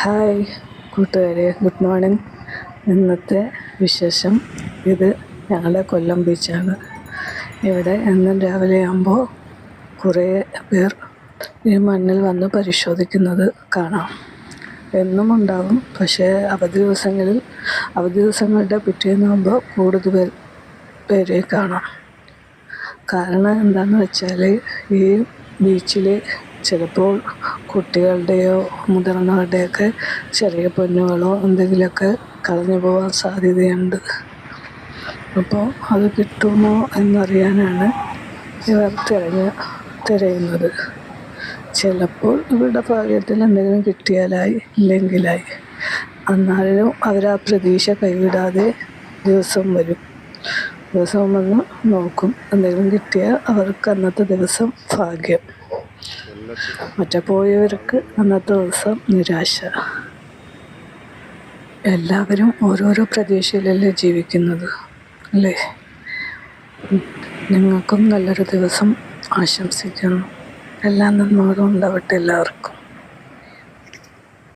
Hi കൂട്ടുകാരെ good morning. ഇന്നത്തെ വിശേഷം ഇത് ഞങ്ങളുടെ കൊല്ലം ബീച്ചാണ്. ഇവിടെ എന്നും രാവിലെ ആകുമ്പോൾ കുറേ പേർ ഈ മണ്ണിൽ വന്ന് പരിശോധിക്കുന്നത് കാണാം. എന്നും ഉണ്ടാകും പക്ഷേ അവധി ദിവസങ്ങളിൽ അവധി ദിവസങ്ങളുടെ പിറ്റേന്നാകുമ്പോൾ കൂടുതൽ പേർ പേരെ കാണാം. കാരണം എന്താണെന്ന് വെച്ചാൽ ഈ ബീച്ചിൽ ചിലപ്പോൾ കുട്ടികളുടെയോ മുതിർന്നവരുടെയൊക്കെ ചെറിയ പൊന്നുകളോ എന്തെങ്കിലുമൊക്കെ കളഞ്ഞു പോകാൻ സാധ്യതയുണ്ട്. അപ്പോൾ അത് കിട്ടുമോ എന്നറിയാനാണ് ഇവർ തിരഞ്ഞ് തിരയുന്നത്. ചിലപ്പോൾ ഇവരുടെ ഭാഗ്യത്തിൽ എന്തെങ്കിലും കിട്ടിയാലായി ഇല്ലെങ്കിലായി. എന്നാലും അവർ ആ പ്രതീക്ഷ കൈവിടാതെ ദിവസം വരും. ദിവസം വന്ന് നോക്കും എന്തെങ്കിലും കിട്ടിയാൽ അവർക്ക് അന്നത്തെ ദിവസം ഭാഗ്യം. മറ്റേ പോയവർക്ക് അന്നത്തെ ദിവസം നിരാശ. എല്ലാവരും ഓരോരോ പ്രതീക്ഷയിലല്ലേ ജീവിക്കുന്നത് അല്ലേ? നിങ്ങൾക്കും നല്ലൊരു ദിവസം ആശംസിക്കുന്നു. എല്ലാ നന്മകളും ഉണ്ടാവട്ടെ എല്ലാവർക്കും.